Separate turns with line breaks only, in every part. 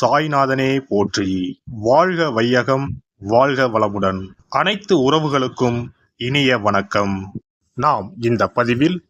சாய்நாதனே போற்றி. வாழ்க வையகம் வாழ்க வளமுடன். அனைத்து உறவுகளுக்கும் இனிய வணக்கம். நாம் இந்த பதிவில்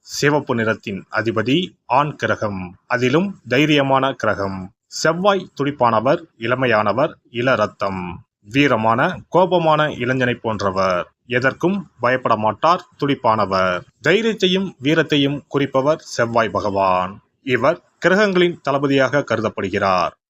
சிவப்பு நிறத்தின் அதிபதி ஆண் கிரகம். அதிலும் தைரியமான கிரகம். செவ்வாய் துடிப்பானவர் இளமையானவர் இள ரத்தம் வீரமான கோபமான இளைஞனை போன்றவர். எதற்கும் பயப்பட மாட்டார் துடிப்பானவர். தைரியத்தையும் வீரத்தையும் குறிப்பவர் செவ்வாய் பகவான். இவர் கிரகங்களின் தளபதியாக கருதப்படுகிறார்.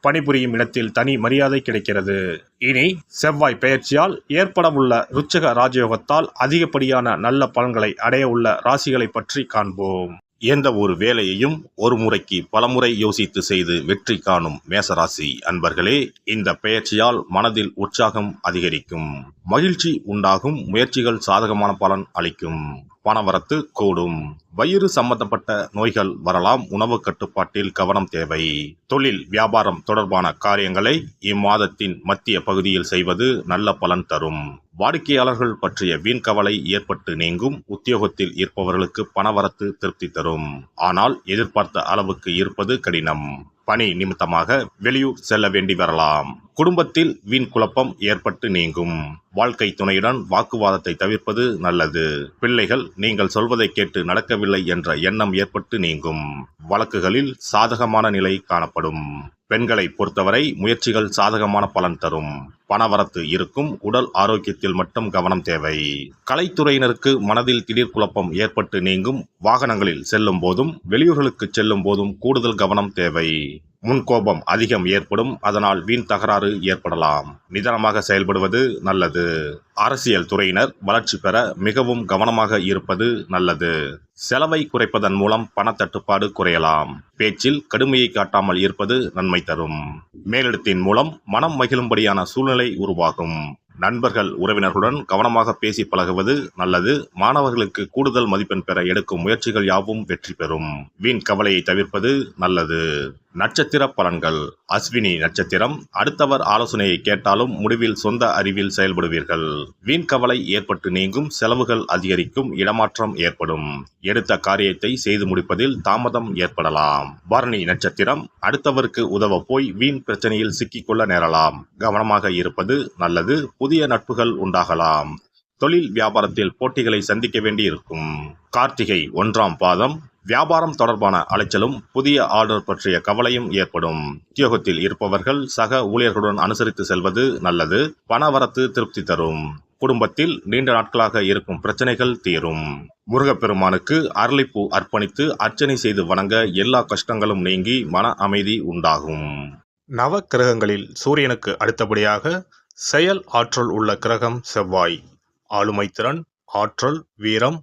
பணிபுரியும் இடத்தில் தனி மரியாதை கிடைக்கிறது. இனி செவ்வாய் பெயர்ச்சியால் ஏற்படவுள்ள ருச்சக ராஜயோகத்தால் அதிகப்படியான நல்ல பலன்களை அடைய உள்ள ராசிகளை பற்றி காண்போம். எந்த ஒரு வேலையையும் ஒரு முறைக்கு பலமுறை யோசித்து செய்து வெற்றி காணும் மேசராசி அன்பர்களே இந்த பெயர்ச்சியால் மனதில் உற்சாகம் அதிகரிக்கும். மகிழ்ச்சி உண்டாகும் முயற்சிகள் சாதகமான பலன் அளிக்கும். பணவரத்து கூடும். வயிறு சம்பந்தப்பட்ட நோய்கள் வரலாம். உணவு கட்டுப்பாட்டில் கவனம் தேவை. தொழில் வியாபாரம் தொடர்பான காரியங்களை இம்மாதத்தின் மத்திய பகுதியில் செய்வது நல்ல பலன் தரும். வாடிக்கையாளர்கள் பற்றிய வீண் கவலை ஏற்பட்டு நீங்கும். உத்தியோகத்தில் இருப்பவர்களுக்கு பணவரத்து திருப்தி தரும். ஆனால் எதிர்பார்த்த அளவுக்கு இருப்பது கடினம். பணி நிமித்தமாக வெளியூர் செல்ல வேண்டி வரலாம். குடும்பத்தில் வீண் குழப்பம் ஏற்பட்டு நீங்கும். வாழ்க்கை துணையுடன் வாக்குவாதத்தை தவிர்ப்பது நல்லது. பிள்ளைகள் நீங்கள் சொல்வதை கேட்டு நடக்கவில்லை என்ற எண்ணம் ஏற்பட்டு நீங்கும். வழக்குகளில் சாதகமான நிலை காணப்படும். பெண்களை பொறுத்தவரை முயற்சிகள் சாதகமான பலன் தரும். பணவரத்து இருக்கும். உடல் ஆரோக்கியத்தில் மட்டும் கவனம் தேவை. கலைத்துறையினருக்கு மனதில் திடீர் குழப்பம் ஏற்பட்டு நீங்கும். வாகனங்களில் செல்லும் போதும் வெளியூர்களுக்கு செல்லும் போதும் கூடுதல் கவனம் தேவை. முன்கோபம் அதிகம் ஏற்படும் அதனால் வீண் தகராறு ஏற்படலாம். நிதானமாக செயல்படுவது நல்லது. அரசியல் துறையினர் வளர்ச்சி பெற மிகவும் கவனமாக இருப்பது நல்லது. செலவை குறைப்பதன் மூலம் பணத்தட்டுப்பாடு குறையலாம். பேச்சில் கடுமையை காட்டாமல் இருப்பது நன்மை தரும். மேலிடத்தின் மூலம் மனம் மகிழும்படியான சூழ்நிலை உருவாகும். நண்பர்கள் உறவினர்களுடன் கவனமாக பேசி பழகுவது நல்லது. மாணவர்களுக்கு கூடுதல் மதிப்பெண் பெற எடுக்கும் முயற்சிகள் யாவும் வெற்றி பெறும். வீண் கவலையை தவிர்ப்பது நல்லது. நட்சத்திர பலன்கள் அஸ்வினி நட்சத்திரம் அடுத்தவர் ஆலோசனையை கேட்டாலும் முடிவில் சொந்த அறிவில் செயல்படுவீர்கள். வீண் கவலை ஏற்பட்டு நீங்கும் செலவுகள் அதிகரிக்கும் இடமாற்றம் ஏற்படும். எடுத்த காரியத்தை செய்து முடிப்பதில் தாமதம் ஏற்படலாம். பரணி நட்சத்திரம் அடுத்தவருக்கு உதவ போய் வீண் பிரச்சனையில் சிக்கிக்கொள்ள நேரலாம். கவனமாக இருப்பது நல்லது புதிய நட்புகள் உண்டாகலாம். தொழில் வியாபாரத்தில் போட்டிகளை சந்திக்க வேண்டியிருக்கும். கார்த்திகை ஒன்றாம் பாதம் வியாபாரம் தொடர்பான அலைச்சலும் புதிய ஆர்டர் பற்றிய கவலையும் ஏற்படும். உத்தியோகத்தில் இருப்பவர்கள் சக ஊழியர்களுடன் அனுசரித்து செல்வது நல்லது பணவரத்து திருப்தி தரும். குடும்பத்தில் நீண்ட நாட்களாக இருக்கும் பிரச்சனைகள் தீரும். முருகப்பெருமானுக்கு அரளிப்பூ அர்ப்பணித்து அர்ச்சனை செய்து வணங்க எல்லா கஷ்டங்களும் நீங்கி மன அமைதி உண்டாகும். நவ கிரகங்களில் சூரியனுக்கு அடுத்தபடியாக செயல் ஆற்றல் உள்ள கிரகம் செவ்வாய். ஆளுமை திறன் ஆற்றல் வீரம்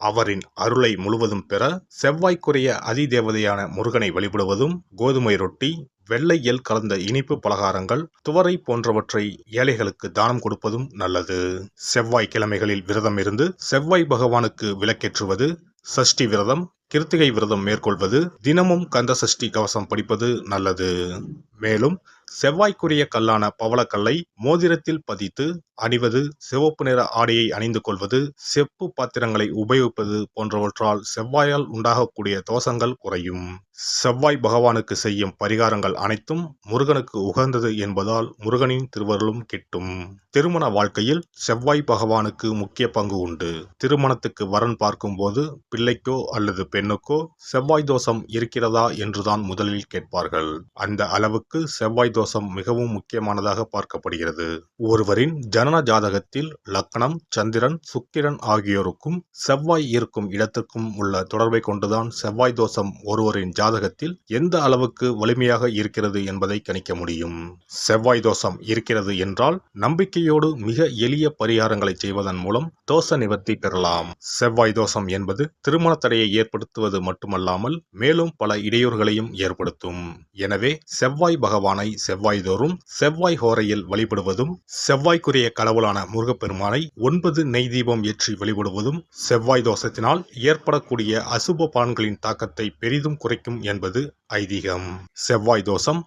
அவரின் அருளை முழுவதும் பெற செவ்வாய்க்குரிய அதிதேவதையான முருகனை வழிபடுவதும் கோதுமை ரொட்டி வெள்ளை எல் கலந்த இனிப்பு பலகாரங்கள் துவரை போன்றவற்றை ஏழைகளுக்கு தானம் கொடுப்பதும் நல்லது. செவ்வாய் கிழமைகளில் விரதம் இருந்து செவ்வாய் பகவானுக்கு விளக்கேற்றுவது சஷ்டி விரதம் கிருத்திகை விரதம் மேற்கொள்வது தினமும் கந்த சஷ்டி கவசம் படிப்பது நல்லது. மேலும் செவ்வாய்க்குரிய கல்லான பவளக்கல்லை மோதிரத்தில் பதித்து அணிவது சிவப்பு நிற ஆடையை அணிந்து கொள்வது செப்பு பாத்திரங்களை உபயோகிப்பது போன்றவற்றால் செவ்வாயால் உண்டாகக்கூடிய தோஷங்கள் குறையும். செவ்வாய் பகவானுக்கு செய்யும் பரிகாரங்கள் அனைத்தும் முருகனுக்கு உகந்தது என்பதால் முருகனின் திருவருளும் கிட்டும். திருமண வாழ்க்கையில் செவ்வாய் பகவானுக்கு முக்கிய பங்கு உண்டு. திருமணத்துக்கு வரன் பார்க்கும்போது பிள்ளைக்கோ அல்லது பெண்ணுக்கோ செவ்வாய் தோஷம் இருக்கிறதா என்றுதான் முதலில் கேட்பார்கள். அந்த அளவுக்கு செவ்வாய் தோஷம் மிகவும் முக்கியமானதாக பார்க்கப்படுகிறது. ஒருவரின் ஜனன ஜாதகத்தில் லக்னம் சந்திரன் சுக்கிரன் ஆகியோருக்கும் செவ்வாய் இருக்கும் இடத்துக்கும் உள்ள தொடர்பை கொண்டுதான் செவ்வாய் தோஷம் ஒருவரின் ஜாதகத்தில் எந்த அளவுக்கு வலிமையாக இருக்கிறது என்பதை கணிக்க முடியும்? செவ்வாய் தோஷம் இருக்கிறது என்றால் நம்பிக்கையோடு மிக எளிய பரிகாரங்களை செய்வதன் மூலம் தோஷ நிவர்த்தி பெறலாம். செவ்வாய் தோஷம் என்பது திருமண தடையை ஏற்படுத்துவது மட்டுமல்லாமல் மேலும் பல இடையூறுகளையும் ஏற்படுத்தும். எனவே செவ்வாய் பகவானை செவ்வாய் தோறும் செவ்வாய் ஹோரையில் வழிபடுவதும் செவ்வாய்க்குரிய கடவுளான முருகப்பெருமானை ஒன்பது நெய் தீபம் ஏற்றி வழிபடுவதும் செவ்வாய் தோஷத்தினால் ஏற்படக்கூடிய அசுப பான்களின் தாக்கத்தை பெரிதும் குறைக்கும் என்பது ஐதீகம். செவ்வாய் தோஷம்